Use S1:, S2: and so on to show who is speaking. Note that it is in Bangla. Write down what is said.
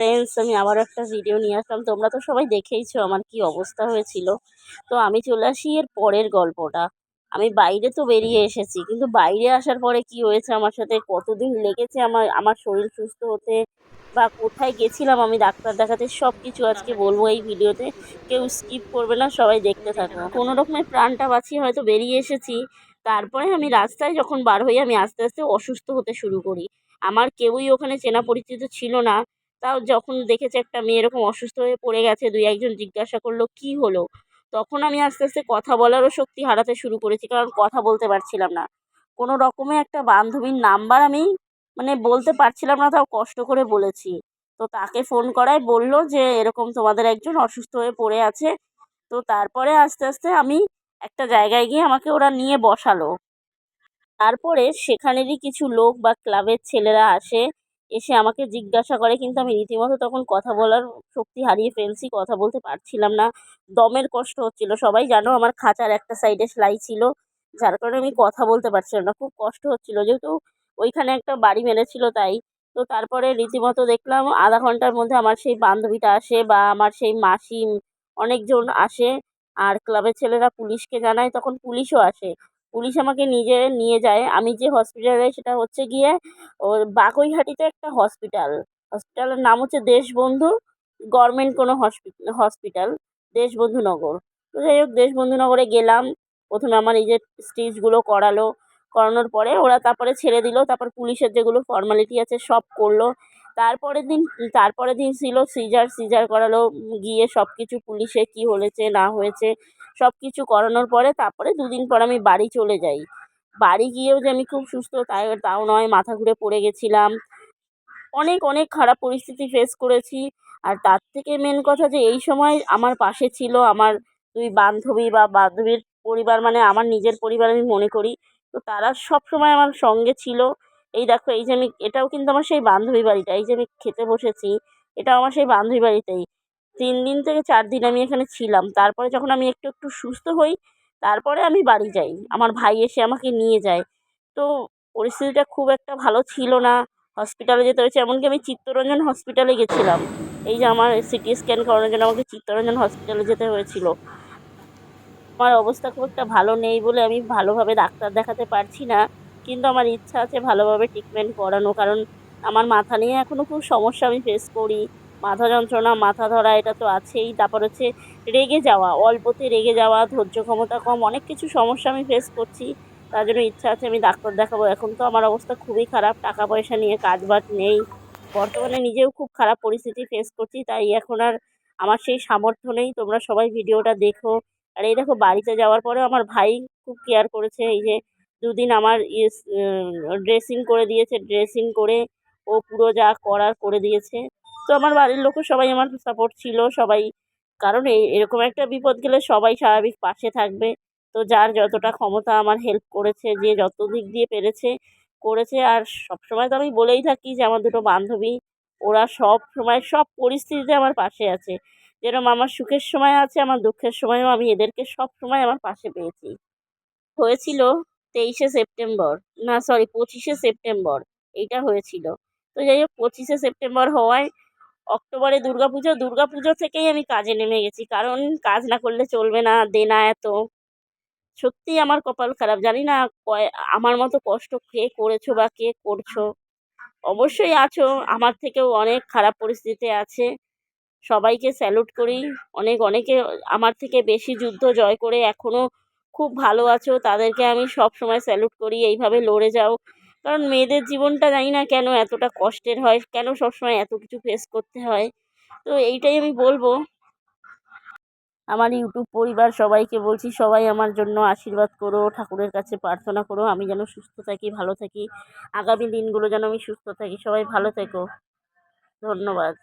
S1: ফ্রেন্ডস আমি আবার একটা ভিডিও নিয়ে আসলাম। তোমরা তো সবাই দেখেইছো আমার কি অবস্থা হয়েছিল। তো আমি চলে আসি এর পরের গল্পটা। আমি বাইরে তো বেরিয়ে এসেছি, কিন্তু বাইরে আসার পরে কি হয়েছে? আমার সাথে কতদিন লেগেছে? আমার আমার শরীর সুস্থ হতে বা কোথায় গেছিলাম আমি ডাক্তার দেখাতে সব কিছু আজকে বলব এই ভিডিওতে কেউ স্কিপ করবে না, সবাই দেখতে থাকো। কোনো রকমের প্রাণটা বাঁচিয়ে হয়তো বেরিয়ে এসেছি। তারপরে আমি রাস্তায় যখন বার হই, আমি আস্তে আস্তে অসুস্থ হতে শুরু করি। আমার কেউই ওখানে চেনা পরিচিত ছিল না। তাও যখন দেখেছে একটা মেয়ে এরকম অসুস্থ হয়ে পড়ে গেছে, দুই একজন জিজ্ঞাসা করল, কি হলো? তখন আমি আস্তে আস্তে কথা বলারও শক্তি হারাতে শুরু করেছি, কারণ কথা বলতে পারছিলাম না। কোনো রকমে একটা বান্ধবীর নাম্বার আমি মানে বলতে পারছিলাম না, তাও কষ্ট করে বলেছি। তো তাকে ফোন করায় বলল যে, এরকম তোমাদের একজন অসুস্থ হয়ে পড়ে আছে। তো তারপরে আস্তে আস্তে আমি একটা জায়গায় গিয়ে আমাকে ওরা নিয়ে বসালো। তারপরে সেখানেরই কিছু লোক বা ক্লাবের ছেলেরা আসে এসে আমাকে জিজ্ঞাসা করে, কিন্তু আমি রীতিমতো তখন কথা বলার শক্তি হারিয়ে ফেলছি, কথা বলতে পারছিলাম না। দমের কষ্ট হচ্ছিল। সবাই জানো আমার খাঁচার একটা সাইডে সেলাই ছিল, যার কারণে আমি কথা বলতে পারছিলাম না। খুব কষ্ট হচ্ছিল। যেহেতু ওইখানে একটা বাড়ি মেরেছিল তাই। তো তারপরে রীতিমতো দেখলাম আধা ঘণ্টার মধ্যে আমার সেই বান্ধবীটা আসে বা আমার সেই মাসি অনেকজন আসে। আর ক্লাবের ছেলেরা পুলিশকে জানায়, তখন পুলিশও আসে। পুলিশ আমাকে নিজে নিয়ে যায়। আমি যে হসপিটালে সেটা হচ্ছে গিয়ে ওর বাগুইহাটিতে একটা হসপিটাল হসপিটালের নাম হচ্ছে দেশবন্ধু গভর্নমেন্ট কোনো হসপিটাল দেশবন্ধু নগর। তো যাই হোক, দেশবন্ধু নগরে গেলাম। প্রথমে আমার এই যে স্টিচগুলো করালো, করানোর পরে ওরা তারপরে ছেড়ে দিল। তারপর পুলিশের যেগুলো ফর্মালিটি আছে, সব করল। তারপরের দিন তারপরের দিন ছিল সিজার সিজার করালো। গিয়ে সব কিছু পুলিশে কী হয়েছে, না হয়েছে। সব কিছু করানোর পরে তারপরে দুদিন পর আমি বাড়ি চলে যাই। বাড়ি গিয়েও যে আমি খুব সুস্থ, তাই তাও নয়, মাথা ঘুরে পড়ে গেছিলাম। অনেক অনেক খারাপ পরিস্থিতি ফেস করেছি। আর তার থেকে মেন কথা যে এই সময় আমার পাশে ছিল আমার দুই বান্ধবী বা বান্ধবীর পরিবার মানে আমার নিজের পরিবার আমি মনে করি। তো তারা সব সময় আমার সঙ্গে ছিল। এই দেখো, এই যে আমি, এটাও কিন্তু আমার সেই বান্ধবী বাড়িটা, এই যে আমি খেতে বসেছি, এটাও আমার সেই বান্ধবী বাড়িতেই। তিন দিন থেকে চার দিন আমি এখানে ছিলাম। তারপরে যখন আমি একটু একটু সুস্থ হই, তারপরে আমি বাড়ি যাই। আমার ভাই এসে আমাকে নিয়ে যায়। তো পরিস্থিতিটা খুব একটা ভালো ছিল না। হসপিটালে যেতে হয়েছে। এমনকি আমি চিত্তরঞ্জন হসপিটালে গেছিলাম। এই যে আমার সিটি স্ক্যান করানোর জন্য আমাকে চিত্তরঞ্জন হসপিটালে যেতে হয়েছিল। আমার অবস্থা খুব একটা ভালো নেই বলে আমি ভালোভাবে ডাক্তার দেখাতে পারছি না। কিন্তু আমার ইচ্ছা আছে ভালোভাবে ট্রিটমেন্ট করানো। কারণ আমার মাথা নিয়ে এখনও খুব সমস্যা আমি ফেস করি। মাথা যন্ত্রণা, মাথা ধরা এটা তো আছেই। তারপর হচ্ছে রেগে যাওয়া, অল্পতে রেগে যাওয়া, ধৈর্য ক্ষমতা কম, অনেক কিছু সমস্যা আমি ফেস করছি। তার জন্য ইচ্ছা আছে আমি ডাক্তার দেখাবো। এখন তো আমার অবস্থা খুবই খারাপ, টাকা পয়সা নিয়ে কাজ বাজ নেই। বর্তমানে নিজেও খুব খারাপ পরিস্থিতি ফেস করছি, তাই এখন আর আমার সেই সামর্থ্য নেই। তোমরা সবাই ভিডিওটা দেখো। আর এই দেখো, বাড়িতে যাওয়ার পরেও আমার ভাই খুব কেয়ার করেছে। এই যে দুদিন আমার ড্রেসিং করে দিয়েছে ড্রেসিং করে ও পুরো যা করার করে দিয়েছে। তো আমার বাড়ির লোকও সবাই আমার সাপোর্ট ছিল, সবাই, কারণ এই এরকম একটা বিপদ গেলে সবাই স্বাভাবিক পাশে থাকবে। তো যার যতটা ক্ষমতা আমার হেল্প করেছে, যে যত দিক দিয়ে পেরেছে, করেছে। আর সব সময় তো আমি বলেই থাকি যে আমার দুটো বান্ধবী, ওরা সব সময়, সব পরিস্থিতিতে আমার পাশে আছে। যেরকম আমার সুখের সময় আছে, আমার দুঃখের সময়ও আমি এদেরকে সব সময় আমার পাশে পেয়েছি। হয়েছিল তেইশে সেপ্টেম্বর, না সরি পঁচিশে সেপ্টেম্বর, এইটা হয়েছিল। তো যাই হোক, পঁচিশে সেপ্টেম্বর হওয়ায় অক্টোবরে দুর্গা পুজো দুর্গা পুজো থেকেই আমি কাজে নেমে গেছি। কারণ কাজ না করলে চলবে না, দেনা এত। সত্যিই আমার কপাল খারাপ। জানি না আমার মতো কষ্ট কে করেছ বা কে করছ? অবশ্যই আছো, আমার থেকেও অনেক খারাপ পরিস্থিতিতে আছে। সবাইকে স্যালুট করি। অনেক, অনেকে আমার থেকে বেশি যুদ্ধ জয় করে এখনও খুব ভালো আছো। তাদেরকে আমি সব সময় স্যালুট করি। এইভাবে লড়ে যাও। কারণ মেয়েদের জীবনটা জানি না কেন এতটা কষ্টের হয়, কেন সবসময় এত কিছু ফেস করতে হয়। তো এইটাই আমি বলব। আমার ইউটিউব পরিবার সবাইকে বলছি, সবাই আমার জন্য আশীর্বাদ করো, ঠাকুরের কাছে প্রার্থনা করো, আমি যেন সুস্থ থাকি, ভালো থাকি। আগামী দিনগুলো যেন আমি সুস্থ থাকি, সবাই ভালো থেকো। ধন্যবাদ।